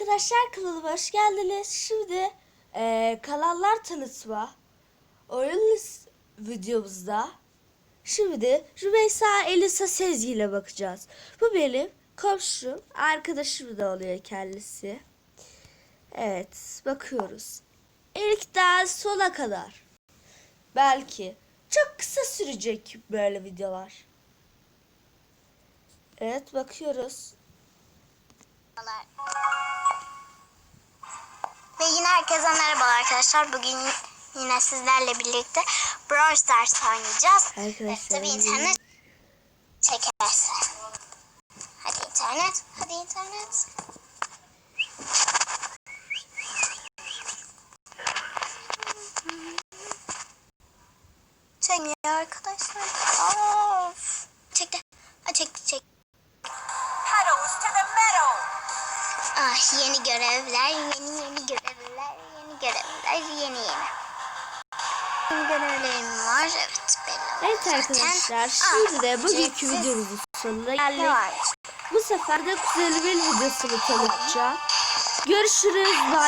arkadaşlar kanalıma hoş geldiniz. Şimdi eee, kanallar tanıtma oyun videomuzda şimdi Rümeysa Elisa Sezgi ile bakacağız. Bu benim komşum, arkadaşım da oluyor kendisi. Evet, bakıyoruz. İlkten sona kadar. Belki çok kısa sürecek böyle videolar. Evet, bakıyoruz. Merhabalar. Herkese merhaba arkadaşlar. Bugün yine sizlerle birlikte Brawl Stars oynayacağız. Arkadaşlar, Evet, tabii internet çekerse. Hadi internet, hadi internet. Çekmiyor arkadaşlar. Of. Çekti. Ha çekti çekti. Meadow. Ah yeni görevler, yeni yeni görevler, yeni görevler, yeni yeni. Görevlerim var, evet belli Evet zaten. arkadaşlar Ah, şimdi de bugünkü videomuzun sonuna geldik. Bu sefer de Kuzenimin videosunu tanıtacağım. Görüşürüz. Bye.